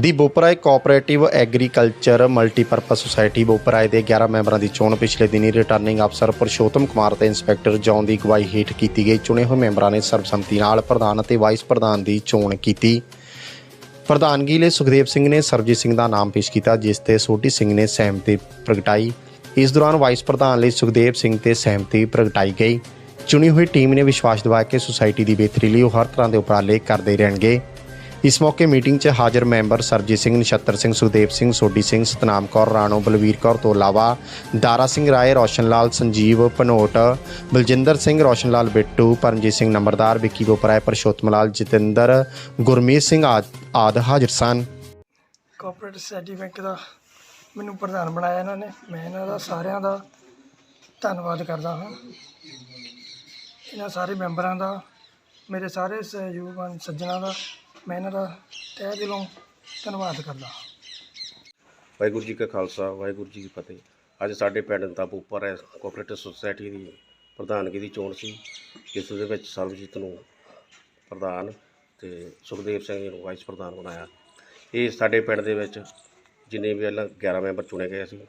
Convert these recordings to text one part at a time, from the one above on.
The Bopparai cooperative agriculture multipurpose society Bopparai ਦੇ 11 ਮੈਂਬਰਾਂ ਦੀ ਚੋਣ ਪਿਛਲੇ ਦਿਨੀ ਰਿਟਰਨਿੰਗ ਅਫਸਰ ਪੁਰਸ਼ੋਤਮ ਕੁਮਾਰ ਤੇ ਇੰਸਪੈਕਟਰ ਜੌਨ ਦੀ ਅਗਵਾਈ ਹੇਠ ਕੀਤੀ ਗਈ। ਚੁਣੇ ਹੋਏ ਮੈਂਬਰਾਂ ਨੇ ਸਰਬਸੰਮਤੀ ਨਾਲ ਪ੍ਰਧਾਨ ਅਤੇ ਵਾਈਸ ਪ੍ਰਧਾਨ ਦੀ ਚੋਣ ਕੀਤੀ। ਪ੍ਰਧਾਨਗੀ ਲਈ ਸੁਖਦੇਵ ਸਿੰਘ ਨੇ ਸਰਬਜੀਤ ਸਿੰਘ ਦਾ ਨਾਮ ਪੇਸ਼ ਕੀਤਾ, ਜਿਸ ਤੇ ਸੋਢੀ ਸਿੰਘ ਨੇ ਸਹਿਮਤੀ ਪ੍ਰਗਟਾਈ। ਇਸ ਦੌਰਾਨ ਵਾਈਸ ਪ੍ਰਧਾਨ ਲਈ ਸੁਖਦੇਵ ਸਿੰਘ ਤੇ ਸਹਿਮਤੀ ਪ੍ਰਗਟਾਈ ਗਈ। ਚੁਣੀ ਹੋਈ ਟੀਮ ਨੇ ਵਿਸ਼ਵਾਸ ਦਿਵਾਇਆ ਕਿ ਸੁਸਾਇਟੀ ਦੀ ਬਿਹਤਰੀ ਲਈ ਉਹ ਹਰ ਤਰ੍ਹਾਂ ਦੇ ਉਪਰਾਲੇ ਕਰਦੇ ਰਹਿਣਗੇ। ਇਸ ਮੌਕੇ ਮੀਟਿੰਗ 'ਚ ਹਾਜ਼ਰ ਮੈਂਬਰ ਸਰਜੀਤ ਸਿੰਘ, ਨਛੱਤਰ ਸਿੰਘ, ਸੁਖਦੇਵ ਸਿੰਘ, ਸੋਢੀ ਸਿੰਘ, ਸਤਨਾਮ ਕੌਰ ਰਾਣੋ, ਬਲਵੀਰ ਕੌਰ ਤੋਂ ਇਲਾਵਾ ਦਾਰਾ ਸਿੰਘ ਰਾਏ ਰੋਸ਼ਨ ਲਾਲ ਸੰਜੀਵ ਪਨੋਟ ਬਲਜਿੰਦਰ ਸਿੰਘ ਰੋਸ਼ਨ ਲਾਲ ਬਿੱਟੂ, ਪਰਮਜੀਤ ਸਿੰਘ ਨੰਬਰਦਾਰ, ਵਿੱਕੀ ਬੋਪਰਾਏ ਪਰਸ਼ੋਤਮ ਲਾਲ, ਜਤਿੰਦਰ, ਗੁਰਮੀਤ ਸਿੰਘ ਆਦਿ ਆਦਿ ਹਾਜ਼ਰ ਸਨ। ਕੋਆਪਰੇਟਿਵ ਸੋਸਾਇਟੀ ਬੈਂਕ ਦਾ ਮੈਨੂੰ ਪ੍ਰਧਾਨ ਬਣਾਇਆ ਇਹਨਾਂ ਨੇ। ਮੈਂ ਇਹਨਾਂ ਦਾ ਸਾਰਿਆਂ ਦਾ ਧੰਨਵਾਦ ਕਰਦਾ ਹਾਂ। ਇਹਨਾਂ ਸਾਰੇ ਮੈਂਬਰਾਂ ਦਾ, ਮੇਰੇ ਸਾਰੇ ਸਹਿਯੋਗਾਂ ਸੱਜਣਾ ਦਾ ਮੈਂ ਇਹਨਾਂ ਦਾ ਤਹਿ ਦਿਲੋਂ ਧੰਨਵਾਦ ਕਰਦਾ ਹਾਂ। ਵਾਹਿਗੁਰੂ ਜੀ ਕਾ ਖਾਲਸਾ, ਵਾਹਿਗੁਰੂ ਜੀ ਕੀ ਫਤਿਹ। ਅੱਜ ਸਾਡੇ ਪਿੰਡ ਦਾ ਉੱਪਰ ਹੈ ਕੋਆਪਰੇਟਿਵ ਸੁਸਾਇਟੀ ਦੀ ਪ੍ਰਧਾਨਗੀ ਦੀ ਚੋਣ ਸੀ। ਜਿਸ ਦੇ ਵਿੱਚ ਸਰਬਜੀਤ ਨੂੰ ਪ੍ਰਧਾਨ ਤੇ ਸੁਖਦੇਵ ਸਿੰਘ ਜੀ ਨੂੰ ਵਾਈਸ ਪ੍ਰਧਾਨ ਬਣਾਇਆ। ਇਹ ਸਾਡੇ ਪਿੰਡ ਦੇ ਵਿੱਚ ਜਿੰਨੇ ਵੀ ਪਹਿਲਾਂ 11 ਮੈਂਬਰ ਚੁਣੇ ਗਏ ਸੀ,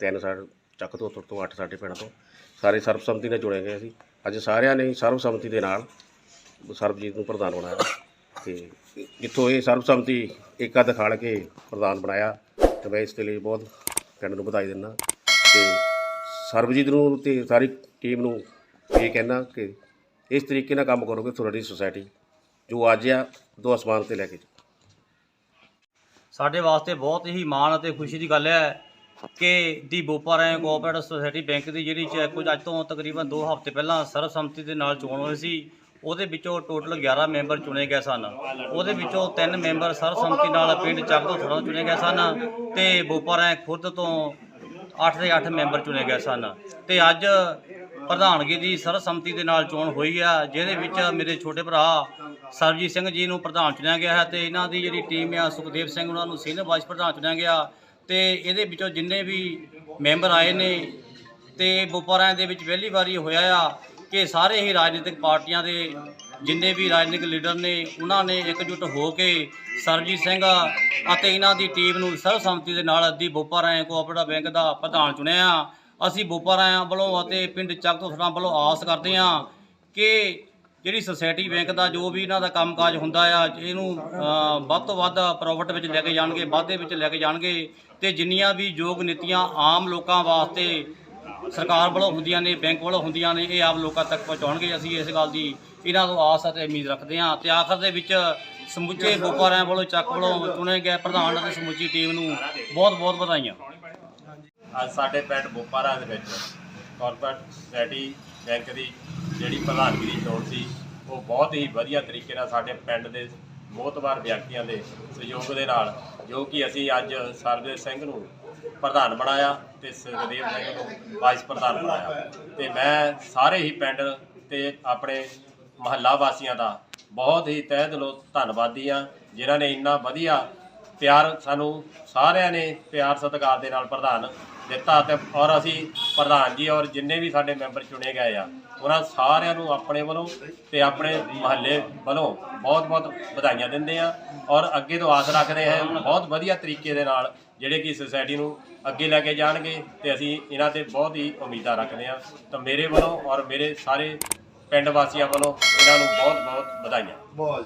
ਤਿੰਨ ਸਾਡੇ ਚੱਕ ਤੋਂ ਤੋਂ 8 ਸਾਡੇ ਪਿੰਡ ਤੋਂ, ਸਾਰੇ ਸਰਬਸੰਮਤੀ ਨਾਲ ਚੁਣੇ ਗਏ ਸੀ। ਅੱਜ ਸਾਰਿਆਂ ਨੇ ਸਰਬਸੰਮਤੀ ਦੇ ਨਾਲ ਸਰਬਜੀਤ ਨੂੰ ਪ੍ਰਧਾਨ ਬਣਾਇਆ। ਤੇ ਜਿੱਥੋਂ ਇਹ ਸਰਬਸੰਮਤੀ ਏਕਾ ਦਿਖਾੜ ਕੇ ਪ੍ਰਧਾਨ ਬਣਾਇਆ ਤੇ ਮੈਂ ਇਸ ਦੇ ਲਈ ਬਹੁਤ ਪਿੰਡ ਨੂੰ ਵਧਾਈ ਦਿੰਦਾ ਤੇ ਸਰਬਜੀਤ ਨੂੰ ਤੇ ਸਾਰੀ ਟੀਮ ਨੂੰ ਇਹ ਕਹਿਣਾ ਕਿ ਇਸ ਤਰੀਕੇ ਨਾਲ ਕੰਮ ਕਰੋਗੇ ਤੁਹਾਡੀ ਸੁਸਾਇਟੀ ਜੋ ਅੱਜ ਆ, ਦੋ ਅਸਮਾਨ ਤੇ ਲੈ ਕੇ ਸਾਡੇ ਵਾਸਤੇ ਬਹੁਤ ਹੀ ਮਾਣ ਅਤੇ ਖੁਸ਼ੀ ਦੀ ਗੱਲ ਹੈ ਕਿ the Bopparai cooperative society bank ਦੀ ਜਿਹੜੀ ਚ ਕੁਝ ਅੱਜ ਤੋਂ ਤਕਰੀਬਨ 2 ਹਫ਼ਤੇ ਪਹਿਲਾਂ ਸਰਬਸੰਮਤੀ ਦੇ ਨਾਲ ਚੋਣ ਹੋਈ ਸੀ ਉਹਦੇ ਵਿੱਚੋਂ ਟੋਟਲ 11 ਮੈਂਬਰ ਚੁਣੇ ਗਏ ਸਨ। ਉਹਦੇ ਵਿੱਚੋਂ ਤਿੰਨ ਮੈਂਬਰ ਸਰਬਸੰਮਤੀ ਨਾਲ ਪਿੰਡ ਚੱਕ ਤੋਂ ਥੜੋਂ ਚੁਣੇ ਗਏ ਸਨ ਤੇ ਬੋਪਾਰਾਏ ਖੁਰਦ ਤੋਂ 8 ਦੇ 8 ਮੈਂਬਰ ਚੁਣੇ ਗਏ ਸਨ। ਤੇ ਅੱਜ ਪ੍ਰਧਾਨਗੀ ਦੀ ਸਰਬਸੰਮਤੀ ਦੇ ਨਾਲ ਚੋਣ ਹੋਈ ਆ, ਜਿਹਦੇ ਵਿੱਚ ਮੇਰੇ ਛੋਟੇ ਭਰਾ ਸਰਬਜੀਤ ਸਿੰਘ ਜੀ ਨੂੰ ਪ੍ਰਧਾਨ ਚੁਣਿਆ ਗਿਆ ਹੈ ਤੇ ਇਹਨਾਂ ਦੀ ਜਿਹੜੀ ਟੀਮ ਆ, ਸੁਖਦੇਵ ਸਿੰਘ ਉਹਨਾਂ ਨੂੰ ਸੀਨੀਅਰ ਵਾਈਸ ਪ੍ਰਧਾਨ ਚੁਣਿਆ ਗਿਆ। ਤੇ ਇਹਦੇ ਵਿੱਚੋਂ ਜਿੰਨੇ ਵੀ ਮੈਂਬਰ ਆਏ ਨੇ ਤੇ ਬੋਪਾਰਾਂ ਦੇ ਵਿੱਚ ਪਹਿਲੀ ਵਾਰੀ ਹੋਇਆ ਆ ਕਿ ਸਾਰੇ ਹੀ ਰਾਜਨੀਤਿਕ ਪਾਰਟੀਆਂ ਦੇ ਜਿੰਨੇ ਵੀ ਰਾਜਨੀਤਿਕ ਲੀਡਰ ਨੇ, ਉਹਨਾਂ ਨੇ ਇਕਜੁੱਟ ਹੋ ਕੇ ਸਰਜੀਤ ਸਿੰਘ ਅਤੇ ਇਹਨਾਂ ਦੀ ਟੀਮ ਨੂੰ ਸਰਬਸੰਮਤੀ ਦੇ ਨਾਲ ਅੱਧੀ ਬੋਪਾ ਬੋਪਾਰਾਂ ਕੋਆਪਰੇਟਿਵ ਬੈਂਕ ਦਾ ਪ੍ਰਧਾਨ ਚੁਣਿਆ। ਅਸੀਂ ਬੋਪਾ ਬੋਪਾਰਾਂ ਵੱਲੋਂ ਅਤੇ ਪਿੰਡ ਚੱਕ ਤੋਂ ਥੜਾਂ ਵੱਲੋਂ ਆਸ ਕਰਦੇ ਹਾਂ ਕਿ ਜਿਹੜੀ ਸੁਸਾਇਟੀ ਬੈਂਕ ਦਾ ਜੋ ਵੀ ਇਹਨਾਂ ਦਾ ਕੰਮਕਾਜ ਹੁੰਦਾ ਆ, ਇਹਨੂੰ ਵੱਧ ਤੋਂ ਵੱਧ ਪ੍ਰੋਫਿਟ ਵਿੱਚ ਲੈ ਕੇ ਜਾਣਗੇ, ਵਾਧੇ ਵਿੱਚ ਲੈ ਕੇ ਜਾਣਗੇ ਤੇ ਜਿੰਨੀਆਂ ਵੀ ਯੋਗ ਨੀਤੀਆਂ ਆਮ ਲੋਕਾਂ ਵਾਸਤੇ ਸਰਕਾਰ ਵੱਲੋਂ ਹੁੰਦੀਆਂ ਨੇ, ਬੈਂਕ ਵੱਲੋਂ ਹੁੰਦੀਆਂ ਨੇ, ਇਹ ਆਪ ਲੋਕਾਂ ਤੱਕ ਪਹੁੰਚਾਉਣਗੇ। ਅਸੀਂ ਇਸ ਗੱਲ ਦੀ ਇਹਨਾਂ ਤੋਂ ਆਸ ਅਤੇ ਉਮੀਦ ਰੱਖਦੇ ਹਾਂ ਤੇ ਆਖਰ ਦੇ ਵਿੱਚ ਸਮੁੱਚੇ ਵਪਾਰੀਆਂ ਵੱਲੋਂ ਚੱਕ ਵੱਲੋਂ ਚੁਣੇ ਗਏ ਪ੍ਰਧਾਨ ਅਤੇ ਸਮੁੱਚੀ ਟੀਮ ਨੂੰ ਬਹੁਤ ਬਹੁਤ ਵਧਾਈਆਂ। ਅੱਜ ਸਾਡੇ ਪਿੰਡ ਬੋਪਾਰਾ ਦੇ ਵਿੱਚ ਕਾਰਪੋਰੇਟ ਸੋਸਾਇਟੀ ਬੈਂਕ ਦੀ ਜਿਹੜੀ ਪ੍ਰਧਾਨਗੀ ਦੀ ਚੋਣ ਸੀ, ਉਹ ਬਹੁਤ ਹੀ ਵਧੀਆ ਤਰੀਕੇ ਨਾਲ ਸਾਡੇ ਪਿੰਡ ਦੇ ਮੋਹਤਵਾਰ ਵਿਅਕਤੀਆਂ ਦੇ ਸਹਿਯੋਗ ਦੇ ਨਾਲ, ਜੋ ਕਿ ਅਸੀਂ ਅੱਜ ਸਰਬਜੀਤ ਸਿੰਘ ਨੂੰ ਪ੍ਰਧਾਨ ਬਣਾਇਆ ਤੇ ਸੁਖਦੇਵ ਸਿੰਘ ਨੂੰ ਵਾਈਸ ਪ੍ਰਧਾਨ ਬਣਾਇਆ। ਤੇ ਮੈਂ ਸਾਰੇ ਹੀ ਪਿੰਡ ਤੇ ਆਪਣੇ ਮਹੱਲਾ ਵਾਸੀਆਂ ਦਾ ਬਹੁਤ ਹੀ ਤਹਿ ਦਿਲੋਂ ਧੰਨਵਾਦੀ ਆ ਜਿਨ੍ਹਾਂ ਨੇ ਇੰਨਾ ਵਧੀਆ ਪਿਆਰ ਸਾਨੂੰ ਸਾਰਿਆਂ ਨੇ ਪਿਆਰ ਸਤਿਕਾਰ ਦੇ ਨਾਲ ਪ੍ਰਧਾਨ ਦਿੱਤਾ ਤੇ ਔਰ ਅਸੀਂ ਪ੍ਰਧਾਨ ਜੀ ਔਰ ਜਿੰਨੇ ਵੀ ਸਾਡੇ ਮੈਂਬਰ ਚੁਣੇ ਗਏ ਆ, ਉਹਨਾਂ ਸਾਰਿਆਂ ਨੂੰ ਆਪਣੇ ਵੱਲੋਂ ਤੇ ਆਪਣੇ ਮਹੱਲੇ ਵੱਲੋਂ ਬਹੁਤ-ਬਹੁਤ ਵਧਾਈਆਂ ਦਿੰਦੇ ਆ ਔਰ ਅੱਗੇ ਤੋਂ ਆਸ ਰੱਖਦੇ ਹਾਂ ਬਹੁਤ ਵਧੀਆ ਤਰੀਕੇ ਦੇ ਨਾਲ ਜਿਹੜੇ ਕਿ ਸੁਸਾਇਟੀ ਨੂੰ ਅੱਗੇ ਲੈ ਕੇ ਜਾਣਗੇ ਤੇ ਅਸੀਂ ਇਹਨਾਂ ਤੇ ਬਹੁਤ ਹੀ ਉਮੀਦਾਂ ਰੱਖਦੇ ਆ। ਤਾਂ ਮੇਰੇ ਵੱਲੋਂ ਔਰ ਮੇਰੇ ਸਾਰੇ ਪਿੰਡ ਵਾਸੀਆਂ ਵੱਲੋਂ ਇਹਨਾਂ ਨੂੰ ਬਹੁਤ-ਬਹੁਤ ਵਧਾਈਆਂ। ਬਹੁਤ